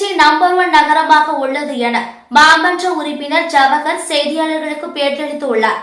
Trichy number one நகரமாக உள்ளது என மாமன்ற உறுப்பினர் ஜவஹர் செய்தியாளர்களுக்கு பேட்டியளித்துள்ளார்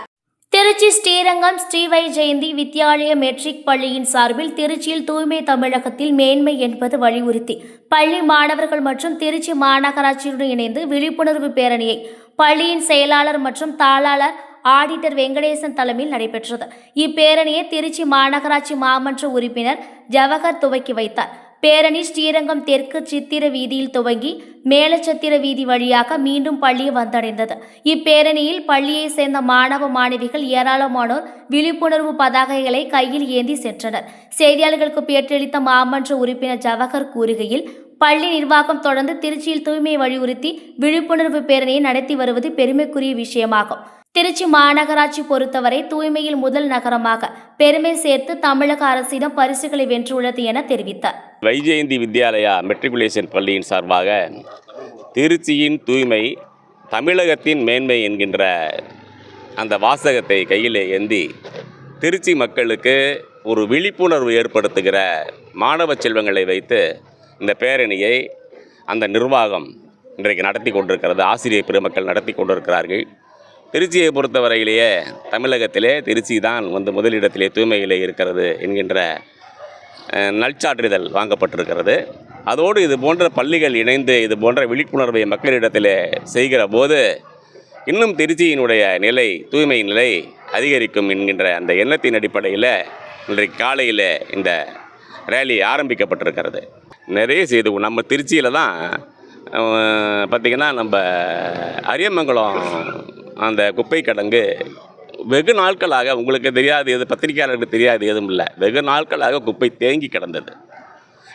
திருச்சி ஸ்ரீரங்கம் ஸ்ரீவை ஜெயந்தி வித்யாலய மெட்ரிக் பள்ளியின் சார்பில் திருச்சியில் தூய்மை தமிழகத்தில் மேன்மை என்பது வலியுறுத்தி பள்ளி மாணவர்கள் மற்றும் திருச்சி மாநகராட்சியுடன் இணைந்து விழிப்புணர்வு பேரணியை பள்ளியின் செயலாளர் மற்றும் தாளாளர் ஆடிட்டர் வெங்கடேசன் தலைமையில் நடைபெற்றது. இப்பேரணியை திருச்சி மாநகராட்சி மாமன்ற உறுப்பினர் ஜவஹர் துவக்கி வைத்தார். பேரணி ஸ்ரீரங்கம் தெற்கு சித்திர வீதியில் துவங்கி மேலச்சத்திர வீதி வழியாக மீண்டும் பள்ளியை வந்தடைந்தது. இப்பேரணியில் பள்ளியைச் சேர்ந்த மாணவ மாணவிகள் ஏராளமானோர் விழிப்புணர்வு பதாகைகளை கையில் ஏந்தி சென்றனர். செய்தியாளர்களுக்கு பேட்டியளித்த மாமன்ற உறுப்பினர் ஜவஹர் கூறுகையில் பள்ளி நிர்வாகம் தொடர்ந்து திருச்சியில் தூய்மையை வலியுறுத்தி விழிப்புணர்வு பேரணியை நடத்தி வருவது பெருமைக்குரிய விஷயமாகும். திருச்சி மாநகராட்சி பொறுத்தவரை தூய்மையில் முதல் நகரமாக பெருமை சேர்த்து தமிழக அரசிடம் பரிசுகளை வென்றுள்ளது என தெரிவித்தார். வைஜெயந்தி வித்யாலயா மெட்ரிகுலேஷன் பள்ளியின் சார்பாக திருச்சியின் தூய்மை தமிழகத்தின் மேன்மை என்கின்ற அந்த வாசகத்தை கையில் ஏந்தி திருச்சி மக்களுக்கு ஒரு விழிப்புணர்வு ஏற்படுத்துகிற மாணவ செல்வங்களை வைத்து இந்த பேரணியை அந்த நிர்வாகம் இன்றைக்கு நடத்தி கொண்டிருக்கிறது ஆசிரியர் பெருமக்கள் நடத்தி கொண்டிருக்கிறார்கள். திருச்சியை பொறுத்தவரையிலேயே தமிழகத்திலே திருச்சி தான் வந்து முதலிடத்திலே தூய்மையிலே இருக்கிறது என்கின்ற அஹ், நற்சான்றிதழ் வாங்கப்பட்டிருக்கிறது. அதோடு இது போன்ற பள்ளிகள் இணைந்து இது போன்ற விழிப்புணர்வை மக்களிடத்தில் செய்கிற போது இன்னும் திருச்சியினுடைய நிலை தூய்மை நிலை அதிகரிக்கும் என்கின்ற அந்த எண்ணத்தின் அடிப்படையில் இன்றைக்கு காலையில் இந்த ரேலி ஆரம்பிக்கப்பட்டிருக்கிறது. நிறைய செய்து நம்ம திருச்சியில் தான் பார்த்திங்கன்னா நம்ம அரியமங்கலம் அந்த குப்பை கிடங்கு வெகு நாட்களாக உங்களுக்கு தெரியாது எது பத்திரிகையாளருக்கு தெரியாது எதுவும் இல்லை. வெகு நாட்களாக குப்பை தேங்கி கிடந்தது.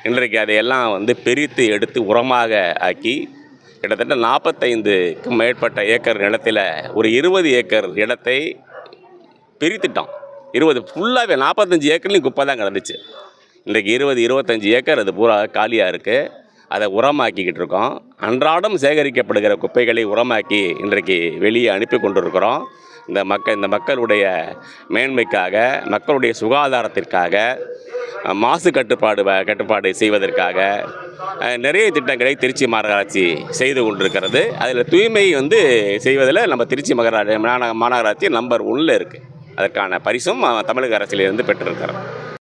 இன்றைக்கு அதையெல்லாம் வந்து பிரித்து எடுத்து உரமாக ஆக்கி கிட்டத்தட்ட நாற்பத்தைந்துக்கும் மேற்பட்ட ஏக்கர் நிலத்தில் ஒரு இருபது ஏக்கர் இடத்தை பிரித்துட்டோம். இருபது ஃபுல்லாகவே நாற்பத்தஞ்சு ஏக்கர்லையும் குப்பை தான் கிடந்துச்சு. இன்றைக்கு இருபது இருபத்தஞ்சி ஏக்கர் அது பூரா காலியாக இருக்குது அதை உரமாக்கிக்கிட்டு இருக்கோம் அன்றாடம் சேகரிக்கப்படுகிற குப்பைகளை உரமாக்கி இன்றைக்கு வெளியே அனுப்பி கொண்டிருக்கிறோம் இந்த மக்கள் இந்த மக்களுடைய மேன்மைக்காக மக்களுடைய சுகாதாரத்திற்காக மாசு கட்டுப்பாடு வ- கட்டுப்பாடு செய்வதற்காக நிறைய திட்டங்களை திருச்சி மாநகராட்சி செய்து கொண்டிருக்கிறது. அதில் தூய்மை வந்து செய்வதில் நம்ம திருச்சி மகராட்சி மாநக மாநகராட்சி நம்பர் ஒன்றில் இருக்குது அதற்கான பரிசும் தமிழக அரசிலிருந்து பெற்றிருக்கிறோம்.